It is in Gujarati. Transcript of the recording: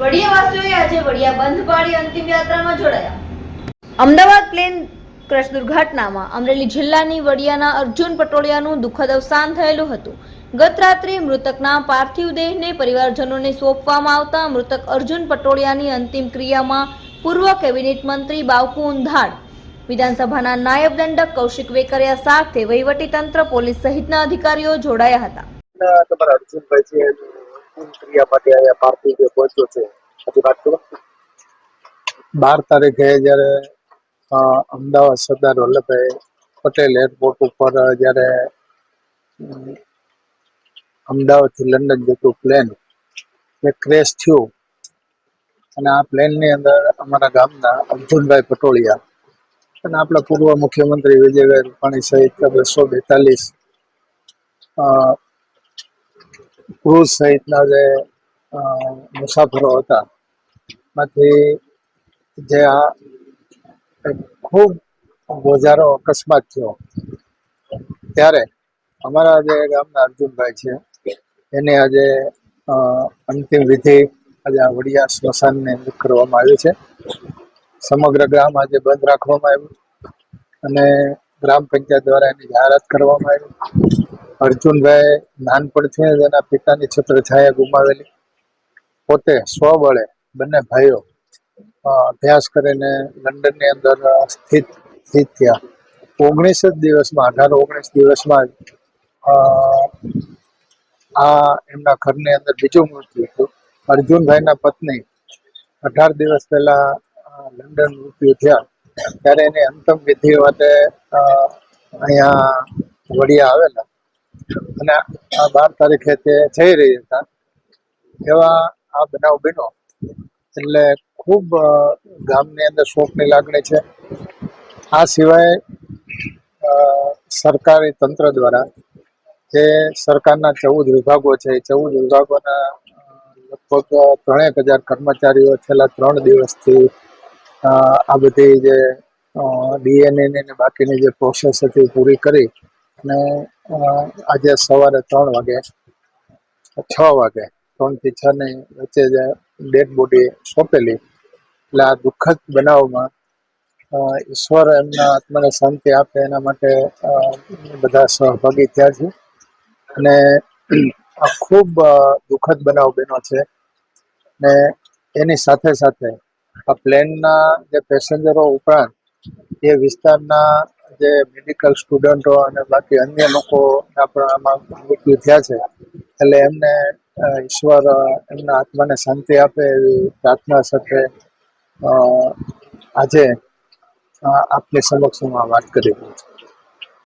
વડિયાવાસીઓએ આજે વડિયા બંધ પાડી અંતિમ યાત્રામાં જોડાયા. અમદાવાદ પ્લેન ક્રશ દુર્ઘટનામાં અમરેલી જિલ્લાની વડિયાના અર્જુન પટોળિયાનું દુઃખદ અવસાન થયેલું હતું. ગત રાત્રે મૃતકના પાર્થિવ દેહને પરિવારજનોને સોંપવામાં આવતા મૃતક અર્જુન પટોળિયાની અંતિમ ક્રિયામાં પૂર્વ કેબિનેટ મંત્રી બાવકુ ઉંધાડ વિધાનસભાના નાયબ દંડક કૌશિક વેકરિયા સાથે વહીવટીતંત્ર પોલીસ સહિતના અધિકારીઓ જોડાયા હતા. અંતિમ માટે અહીંયા જે પહોંચ્યો છે પછી વાત કરો. બાર તારીખે જ્યારે અમદાવાદ સરદાર વલ્લભભાઈ પટેલ એરપોર્ટ ઉપર જ્યારે અમ, અમદાવાદથી લંડન જતું પ્લેન એ ક્રેશ થયું. અને આ પ્લેનની અંદર અમારા ગામના અર્જુનભાઈ પટોળિયા અને આપણા પૂર્વ મુખ્યમંત્રી વિજયભાઈ રૂપાણી સહિત બસો બેતાલીસ ક્રૂઝ સહિતના જે મુસાફરો હતા, માંથી જે આ ખૂબ ગોજારો અકસ્માત થયો. ત્યારે અમારા જે ગામના અર્જુનભાઈ છે, એને આજે અંતિમ વિધિ આજે આ વડિયા સ્મશાનને કરવામાં આવી છે. સમગ્ર ગ્રામ આજે બંધ રાખવામાં આવ્યું અને ગ્રામ પંચાયત દ્વારા એની જાહેરાત કરવામાં આવી. અર્જુનભાઈ નાનપણથી જ એના પિતાની છત્રછાયા ગુમાવેલી. પોતે સ્વબળે બંને ભાઈઓ અભ્યાસ કરીને લંડનની અંદર સ્થિત સ્થિત થયા. ઓગણીસ જ દિવસમાં, અઢાર ઓગણીસ દિવસમાં જ આ એમના ઘરની અંદર બીજું મૃત્યુ હતું. અર્જુનભાઈના પત્ની અઢાર દિવસ પહેલા લંડન મૃત્યુ થયા ત્યારે એની અંતમ વિધિ માટે અહીંયા વડિયા આવેલા. અને આ બાર તારીખે તે જઈ રહી હતા. એવા આ બનાવ બન્યો. એટલે ખૂબ ગામની અંદર શોકની લાગણી છે. આ સિવાય સરકારી તંત્ર દ્વારા જે સરકારના ચૌદ વિભાગો છે ચૌદ વિભાગોના લગભગ ત્રણેક હજાર કર્મચારીઓ છેલ્લા ત્રણ દિવસથી આ બધી જે ડીએનએ ને બાકીની જે પ્રોસેસ હતી પૂરી કરી. અને આજે સવારે ત્રણ વાગે, છ વાગે ત્રણથી છ ની વચ્ચે જે ડેડ બોડી સોંપેલી, એટલે આ દુઃખદ બનાવમાં ઈશ્વર એમના આત્માને શાંતિ આપે, એના માટે બધા સહભાગી થયા છે અને, આ ખૂબ દુઃખદ બનાવ બન્યો છે. ને એની સાથે સાથે આ પ્લેનના જે પેસેન્જરો ઉપરાંત, એ વિસ્તારના જે મેડિકલ સ્ટુડન્ટો અને બાકી અન્ય લોકોના પણ આમાં થયા છે. એટલે એમને ઈશ્વર એમના આત્માને શાંતિ આપે એવી પ્રાર્થના સાથે આજે આપની સમક્ષ હું આ વાત કરી રહ્યો છું.